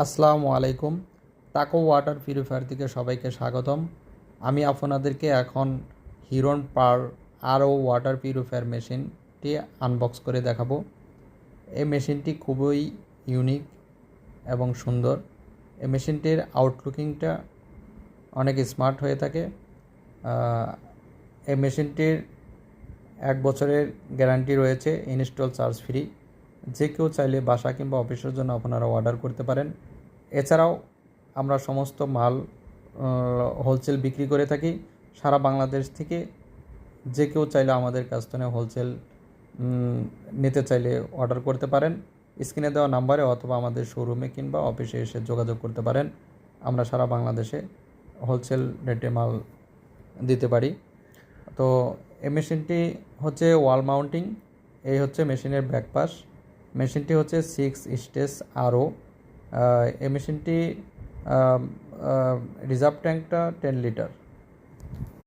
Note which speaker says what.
Speaker 1: আসসালামু আলাইকুম। তাকো ওয়াটার পিউরিফায়ার থেকে সবাইকে স্বাগতম। আমি আপনাদেরকে এখন হিরন পার আরও ওয়াটার পিউরিফায়ার মেশিনটি আনবক্স করে দেখাবো। এই মেশিনটি খুবই ইউনিক এবং সুন্দর। এই মেশিনটির আউটলুকিংটা অনেক স্মার্ট হয়ে থাকে। এই মেশিনটির এক বছরের গ্যারান্টি রয়েছে ইনস্টল চার্জ ফ্রি যে কেউ চাইলে বাসা কিংবা অফিসের জন্য আপনারা অর্ডার করতে পারেন। এছাড়াও আমরা সমস্ত মাল হোলসেল বিক্রি করে থাকি। সারা বাংলাদেশ থেকে যে কেউ চাইলে আমাদের কাছ থেকে হোলসেল নিতে চাইলে অর্ডার করতে পারেন। স্ক্রিনে দেওয়া নাম্বারে অথবা আমাদের শোরুমে কিংবা অফিসে এসে যোগাযোগ করতে পারেন। আমরা সারা বাংলাদেশে হোলসেল রেটে মাল দিতে পারি। তো, এই মেশিনটি হচ্ছে ওয়াল মাউন্টিং এই হচ্ছে মেশিনের ব্যাকপাস মেশিনটি হচ্ছে সিক্স স্টেজ আরও। এই মেশিনটি রিজার্ভ ট্যাঙ্কটা টেন লিটার।